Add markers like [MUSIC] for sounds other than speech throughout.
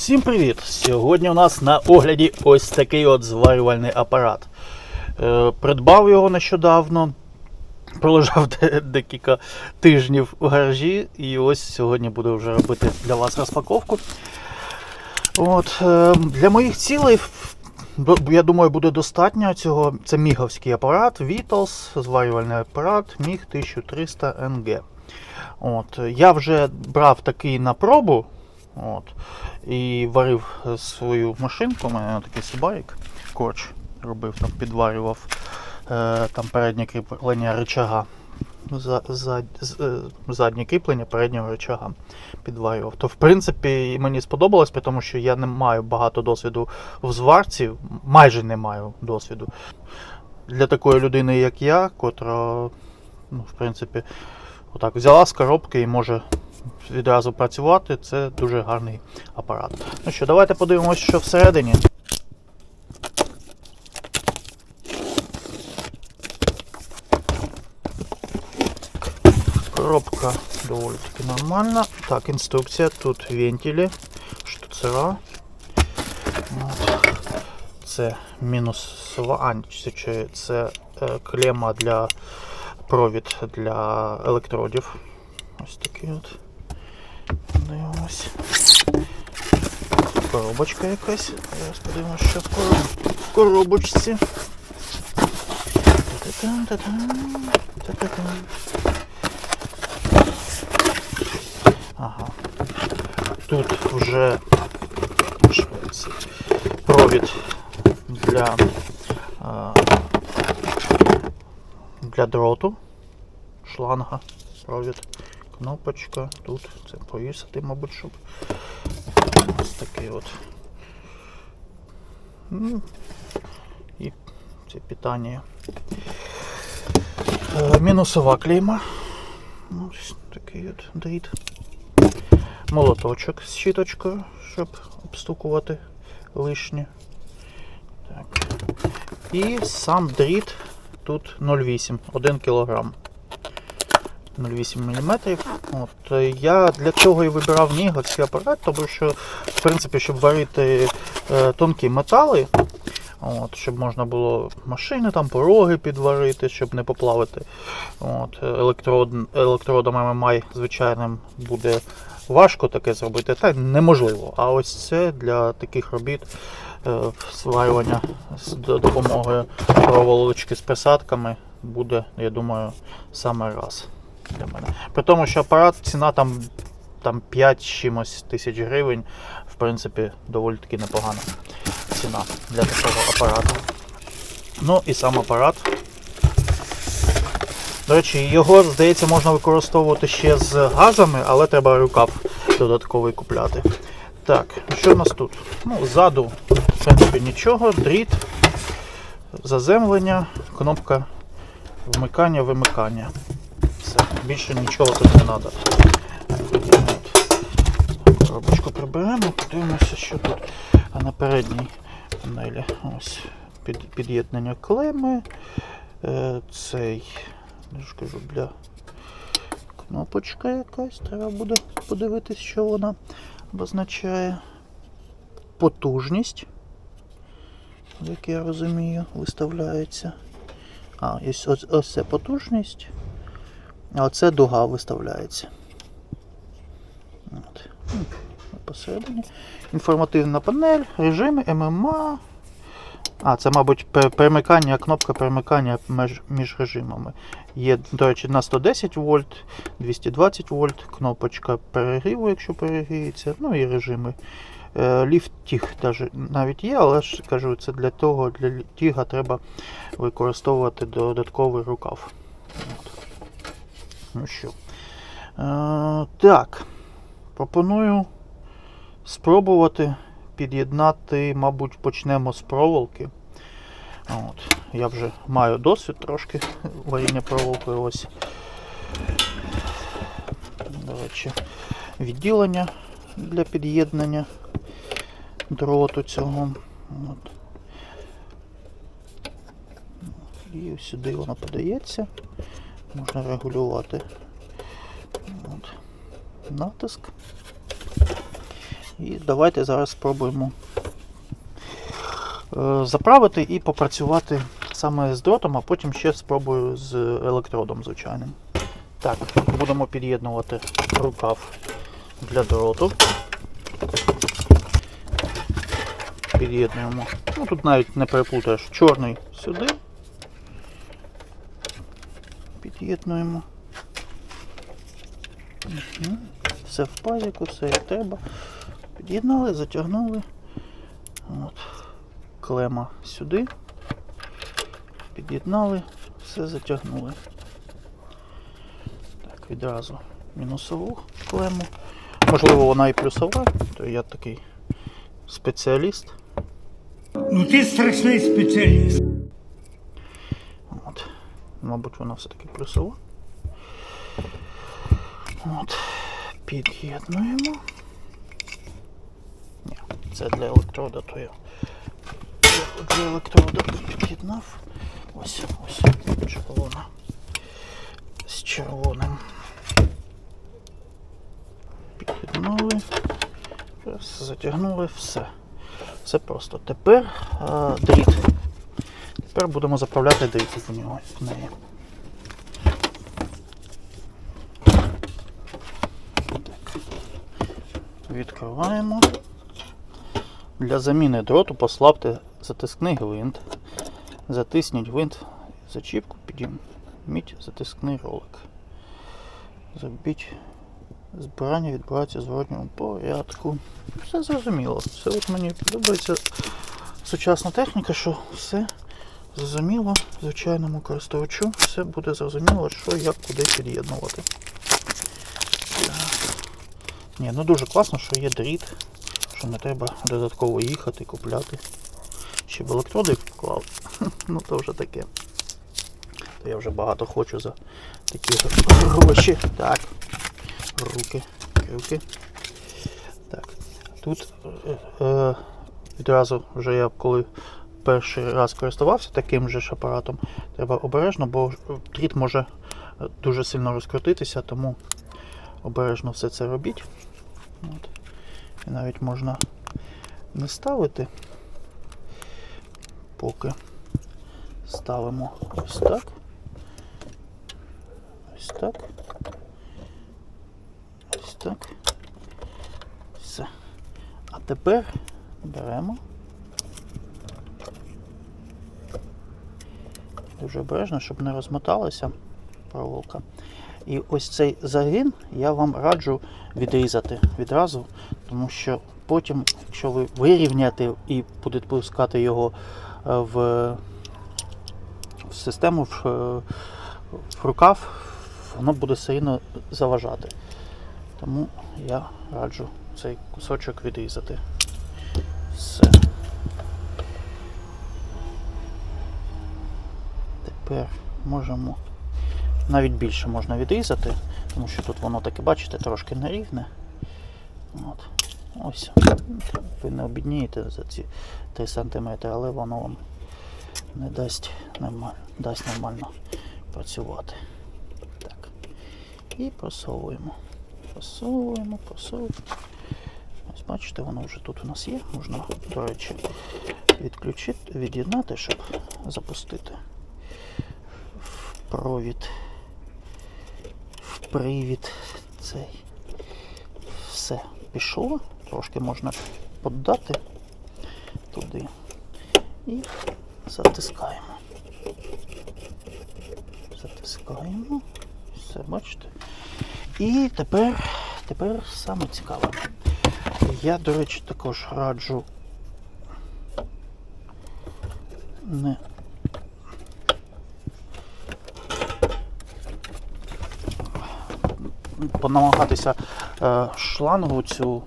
Всім привіт! Сьогодні у нас на огляді ось такий от зварювальний апарат. Е, придбав його нещодавно, пролежав декілька тижнів в гаражі, і ось сьогодні буду вже робити для вас розпаковку. От, е, для моїх цілей, я думаю, буде достатньо цього. Це міговський апарат, Vitals, зварювальний апарат, Міг 1300 NG. От, я вже брав такий на пробу. От, і варив свою машинку. У мене такий сибарик, корч робив, там підварював е, там переднє кріплення рычага. За, за, е, заднє кріплення переднього рычага підварював. То в принципі мені сподобалось, тому що я не маю багато досвіду в зварці, майже не маю досвіду. Для такої людини, як я, котра, ну, в принципі, отак взяла з коробки і може відразу працювати, це дуже гарний апарат. Ну що, давайте подивимось, що всередині. Коробка доволі таки нормальна. Так, інструкція. Тут вентилі, штуцера. Це це, чи- це е, клема для провід для електродів. Ось такий от. Дивимось. Коробочка якась. Зараз подивимось, що в короб- в коробочці. Та-та-там, та-там, та-та-там. Ага. Тут вже Швеція. провід для, а, для дроту, шланга, провід, кнопочка. Тут це повісити, мабуть, щоб ось такий от. Ну, І це питання. Е, Мінусова клейма. Ось такий от дріт. Молоточок з щіточкою, щоб обстукувати лишнє. Так. І сам дріт тут 0,8, 1 кг. 0,8 мм. От, е, я для цього і вибирав міговський апарат, тому що, в принципі, щоб варити е, тонкі метали, от, щоб можна було машини, там, пороги підварити, щоб не поплавити. От, електрод, електродом MMI звичайним буде важко таке зробити, та неможливо. А ось це для таких робіт е, сварювання з допомогою проволочки з присадками буде, я думаю, саме раз для мене. При тому, що апарат ціна там, там 5 з чимось тисяч гривень, в принципі, доволі таки непогана ціна для такого апарату. Ну і сам апарат. До речі, його, здається, можна використовувати ще з газами, але треба рукав додатковий купляти. Так, що в нас тут? Ну, ззаду, в принципі, нічого, дріт, заземлення, кнопка вмикання, вимикання. Все, більше нічого тут не треба. Коробочку приберемо, подивимося, що тут. А на передній панелі ось під, під'єднання клеми. Е, цей, я ж кажу, для кнопочка якась. Треба буде подивитись, що вона обозначає. Потужність, як я розумію, виставляється. А, ось, ось це потужність. А оце дуга виставляється. От. Посередині. Інформативна панель, режими, ММА. А, це, мабуть, перемикання, кнопка перемикання між режимами. Є, до речі, на 110 вольт, 220 вольт, кнопочка перегріву, якщо перегріється, ну і режими. Е, Ліфт тіг навіть є, але ж кажу, це для того, для тіга треба використовувати додатковий рукав. От. Ну що. Е, так. Пропоную спробувати під'єднати, мабуть, почнемо з проволоки. От. Я вже маю досвід трошки варіння проволоки. Ось. До речі, відділення для під'єднання дроту цього. От. І сюди воно подається. Можна регулювати От. натиск. І давайте зараз спробуємо е, заправити і попрацювати саме з дротом, а потім ще спробую з електродом звичайним. Так, будемо під'єднувати рукав для дроту. Під'єднуємо. Ну тут навіть не переплутаєш чорний сюди. Під'єднуємо. Мгм. Все в пазіку, все як треба. Під'єднали, затягнули. От. Клема сюди. Під'єднали, все затягнули. Так, відразу мінусову клему. Можливо, вона і плюсова, то я такий спеціаліст. Ну ти страшний спеціаліст. Мабуть, вона все-таки плюсова. От. Під'єднуємо. Ні, це для електрода, то я для електрода під'єднав. Ось, ось, червона. З червоним. Під'єднали. Затягнули, все. Все просто. Тепер а, дріт. Тепер будемо заправляти дріт в нього в неї. Так. Відкриваємо. Для заміни дроту послабте затискний гвинт. Затисніть гвинт зачіпку, підійміть затискний ролик. Зробіть збирання відбувається в зворотньому порядку. Все зрозуміло. Все от мені подобається сучасна техніка, що все зрозуміло звичайному користувачу. Все буде зрозуміло, що як куди під'єднувати. Ні, ну дуже класно, що є дріт, що не треба додатково їхати, купляти. Ще б електроди вклав. [LAUGHS] Ну то вже таке. То я вже багато хочу за такі гроші. Так. Руки, руки. Так. Тут е, е, відразу вже я коли перший раз користувався таким же ж апаратом, треба обережно, бо дріт може е, дуже сильно розкрутитися, тому обережно все це робіть. От. І навіть можна не ставити, поки ставимо ось так. Ось так. Ось так. Все. А тепер беремо. Дуже обережно, щоб не розмоталася проволока. І ось цей загин я вам раджу відрізати відразу, тому що потім, якщо ви вирівняєте і будете пускати його е, в, в систему, в, е, в рукав, воно буде сильно заважати. Тому я раджу цей кусочок відрізати. Все. Тепер можемо навіть більше можна відрізати, тому що тут воно таке, бачите, трошки нерівне. От. Ось. Ви не обіднієте за ці 3 см, але воно вам не дасть нормально, дасть нормально працювати. Так. І просовуємо. Просовуємо, просовуємо. Ось бачите, воно вже тут у нас є. Можна, до речі, відключити, від'єднати, щоб запустити провід, в привід цей. Все пішло. Трошки можна поддати туди і затискаємо. Затискаємо. Все, бачите? І тепер, тепер саме цікаве. Я, до речі, також раджу не понамагатися е, шлангу цю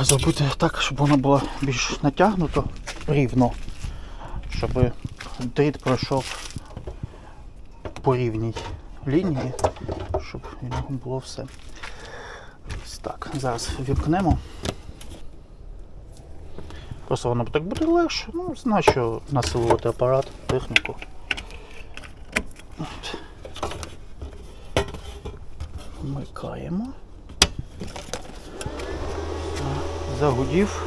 зробити так, щоб вона була більш натягнуто рівно, щоб дріт пройшов по рівній лінії, щоб у нього було все. Ось так. Зараз вімкнемо. Просто воно так буде легше. Ну, знаю, насилувати апарат, техніку. Вмикаємо. загудів.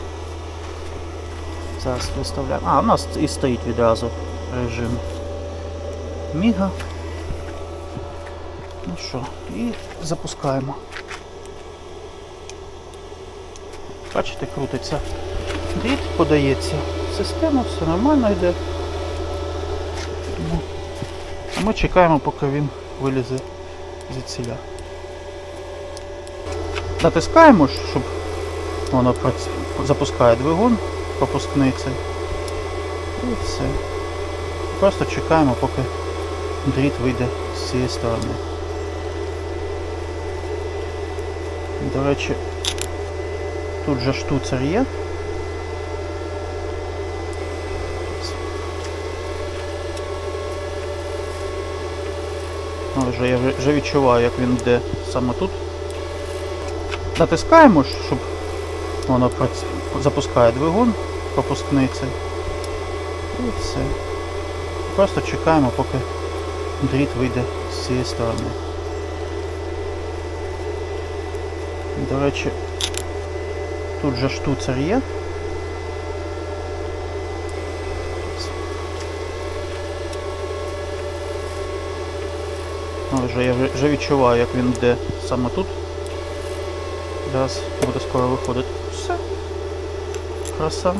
Зараз виставляємо. А, у нас і стоїть відразу режим Міга. Ну що, і запускаємо. Бачите, крутиться. Дріт подається. Система, все нормально йде. А ми чекаємо, поки він вилізе звідсіля. Натискаємо, щоб воно запускає двигун, пропускний. І все. Просто чекаємо, поки дріт вийде з цієї сторони. До речі, тут же штуцер є. Ну, вже я вже відчуваю, як він йде саме тут. Натискаємо, щоб воно запускає двигун, пропускний цей. І все. Просто чекаємо, поки дріт вийде з цієї сторони. До речі, тут же штуцер є. Ну, вже я вже відчуваю, як він йде саме тут. Зараз буде скоро виходити. Все. Краса.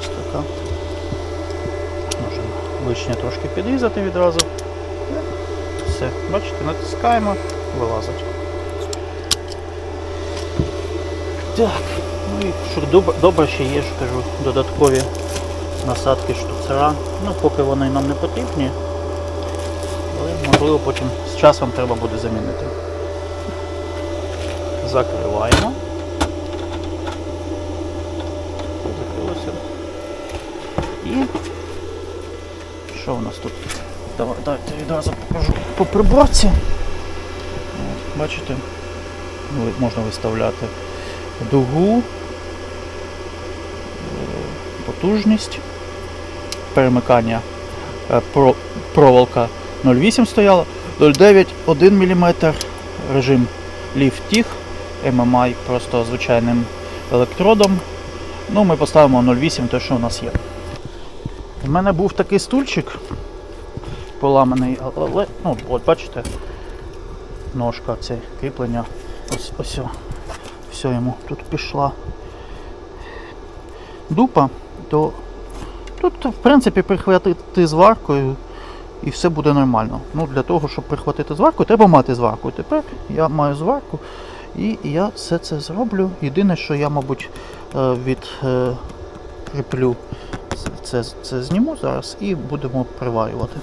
Ось така. Можемо лишнє трошки підрізати відразу. Все, бачите, натискаємо, вилазить. Так, ну і що добре, ще є, ж кажу, додаткові насадки штуцера. Ну, поки вони нам не потрібні. Але можливо потім з часом треба буде замінити. Закриваємо. Закрилося. І що у нас тут? Давай, давайте відразу покажу по приборці. Бачите? Ну, Можна виставляти дугу, е, потужність, перемикання е, проволока 0,8 стояла, 0,9 1 мм, режим Lift-Tich, MMI просто звичайним електродом. Ну, ми поставимо 0,8, те, що у нас є. У мене був такий стульчик поламаний, але, ну, от бачите, ножка, це кріплення, ось, ось, все йому тут пішла дупа, то тут, в принципі, прихватити зваркою і все буде нормально. Ну, для того, щоб прихватити зварку, треба мати зварку. Тепер я маю зварку і я все це зроблю. Єдине, що я, мабуть, е, відкріплю це, це зніму зараз і будемо приварювати.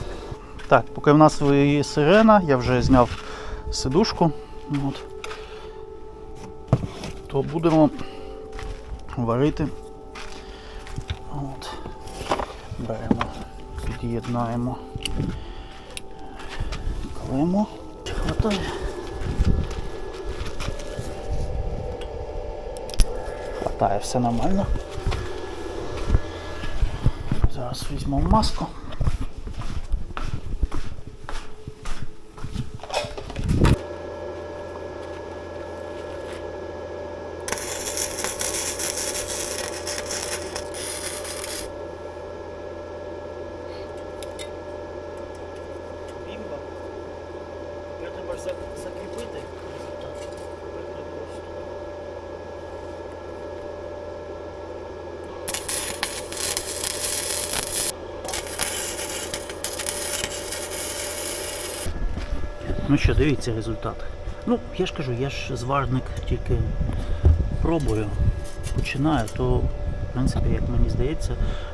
Так, поки в нас є сирена, я вже зняв сидушку. От. То будемо варити. От. Беремо, під'єднаємо клему. Хватає. Хватає, все нормально. Зараз візьмемо маску. Тепер треба закріпити результат. Тепер треба ось тут. Ну що, дивіться результат. Ну, я ж кажу, я ж зварник тільки пробую, починаю, то в принципі, як мені здається,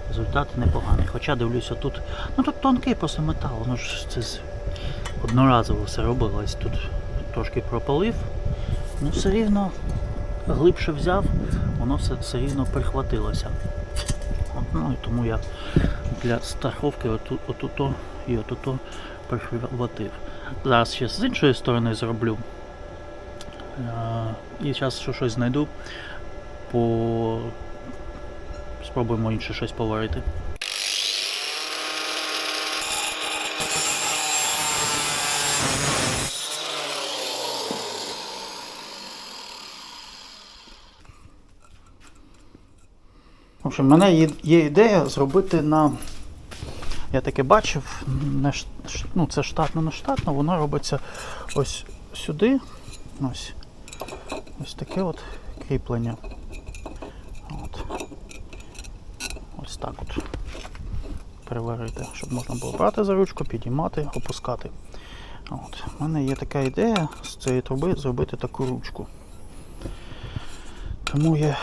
результат непоганий. Хоча дивлюся тут, ну тут тонкий просто метал, воно ж це одноразово все робилось. Тут трошки пропалив, ну все рівно глибше взяв, воно все, все рівно прихватилося. От, ну і тому я для страховки оту, отуто і отуто прихватив. Зараз ще з іншої сторони зроблю. Е, і зараз ще щось знайду, по... спробуємо інше щось поварити. В общем, в мене є ідея зробити на я таке бачив, не ну, це штатно, не штатно, воно робиться ось сюди. Ось. Ось таке от кріплення. От. Ось так от. Переварити, щоб можна було брати за ручку, підіймати, опускати. От. У мене є така ідея з цієї труби зробити таку ручку. Тому я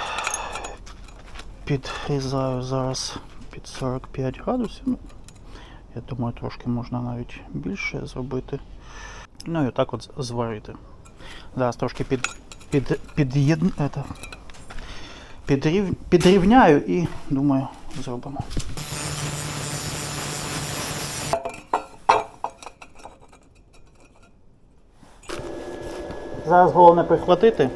підрізаю зараз під 45 градусів. Я думаю, трошки можна навіть більше зробити. Ну і отак от зварити. Зараз трошки під, під, під'єд... это, підрів... підрівняю і думаю, зробимо. Зараз головне прихватити.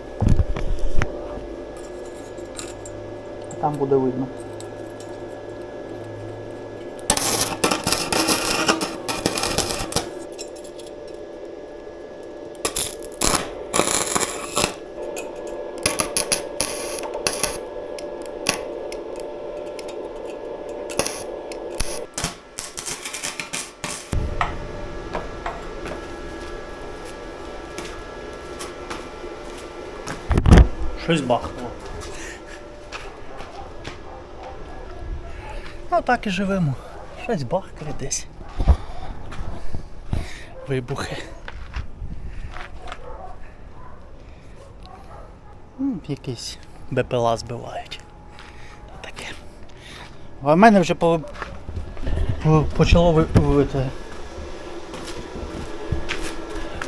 Там буде видно. Щось бахнуло. Ну так і живемо. Щось бахкає десь. Вибухи. М, Якісь БПЛА збивають. Таке. А в мене вже по, по, почало ви,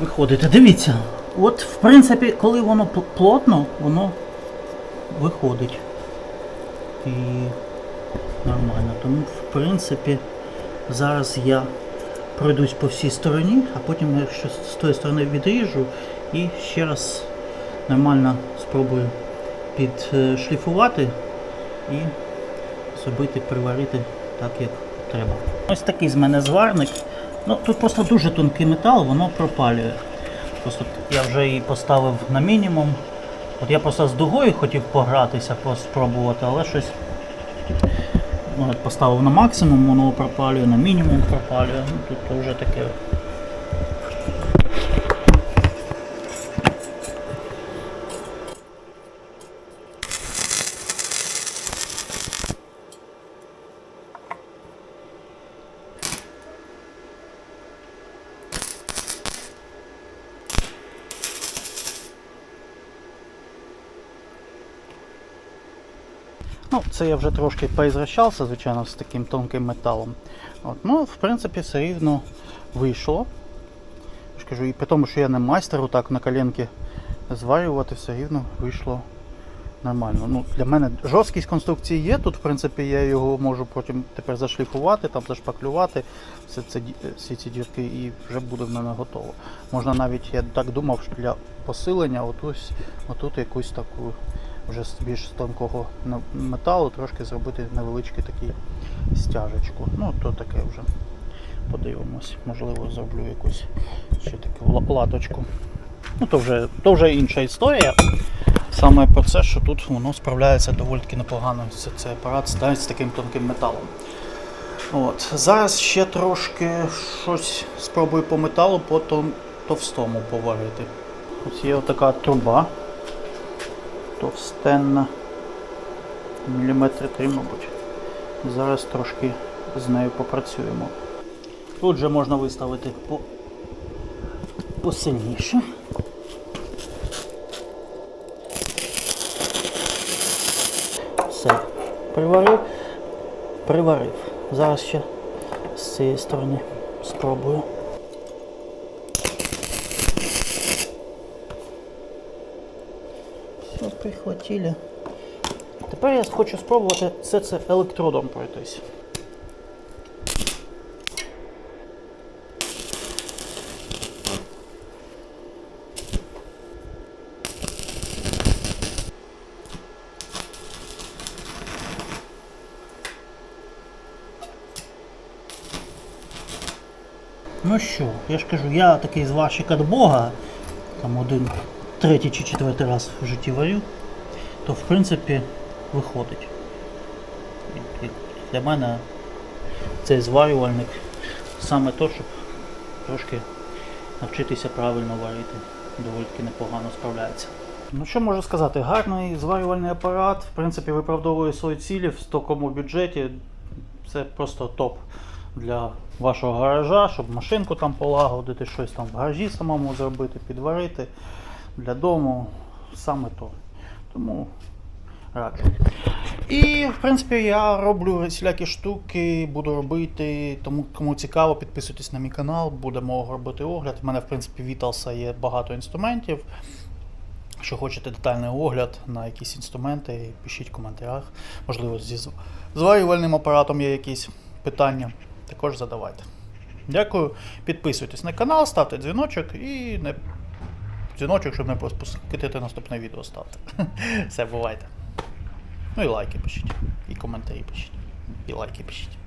виходити. Дивіться, от в принципі, коли воно плотно, воно виходить. І нормально. Тому, в принципі, зараз я пройдусь по всій стороні, а потім я ще з тої сторони відріжу і ще раз нормально спробую підшліфувати і зробити, приварити так, як треба. Ось такий з мене зварник. Ну, тут просто дуже тонкий метал, воно пропалює. Просто я вже її поставив на мінімум. От я просто з дугою хотів погратися, спробувати, але щось ну, поставив на максимум, воно пропалює, на мінімум пропалює. Ну, тут вже таке. Ну, це я вже трошки поізвращався, звичайно, з таким тонким металом. От, ну, в принципі, все рівно вийшло. Я кажу, і при тому, що я не майстер, так на коленки зварювати, все рівно вийшло нормально. Ну, для мене жорсткість конструкції є. Тут, в принципі, я його можу потім тепер зашліфувати, там зашпаклювати все це, всі ці дірки і вже буде в мене готово. Можна навіть, я так думав, що для посилення отось, отут якусь таку вже з більш тонкого металу трошки зробити невеличкий такий стяжечку. Ну, то таке вже подивимось. Можливо, зроблю якусь ще таку латочку. Ну, то вже, то вже інша історія. Саме про це, що тут воно справляється доволі таки непогано. Це, цей апарат з, з таким тонким металом. От. Зараз ще трошки щось спробую по металу, по товстому поварити. Ось є така труба товстенна. Міліметри три, мабуть. Зараз трошки з нею попрацюємо. Тут же можна виставити по... посильніше. Все. Приварив. Приварив. Зараз ще з цієї сторони спробую. Все. Тепер я хочу спробувати все це електродом пройтись. Ну що, я ж кажу, я такий зварщик від Бога, там один третій чи четвертий раз в житті варю, то в принципі виходить. Для мене цей зварювальник саме то, щоб трошки навчитися правильно варити. Доволі таки непогано справляється. Ну що можу сказати, гарний зварювальний апарат, в принципі, виправдовує свої цілі в такому бюджеті. Це просто топ для вашого гаража, щоб машинку там полагодити, щось там в гаражі самому зробити, підварити. Для дому саме то. Тому раджу. І, в принципі, я роблю всілякі штуки, буду робити. Тому кому цікаво, підписуйтесь на мій канал, будемо робити огляд. У мене, в принципі, Віталса є багато інструментів. Якщо хочете детальний огляд на якісь інструменти, пишіть в коментарях. Можливо, зі зварювальним апаратом є якісь питання. Також задавайте. Дякую. Підписуйтесь на канал, ставте дзвіночок і не дзвіночок, щоб не пропустити наступне відео ставте. [LAUGHS] Все, бувайте. Ну і лайки пишіть. І коментарі пишіть. І лайки пишіть.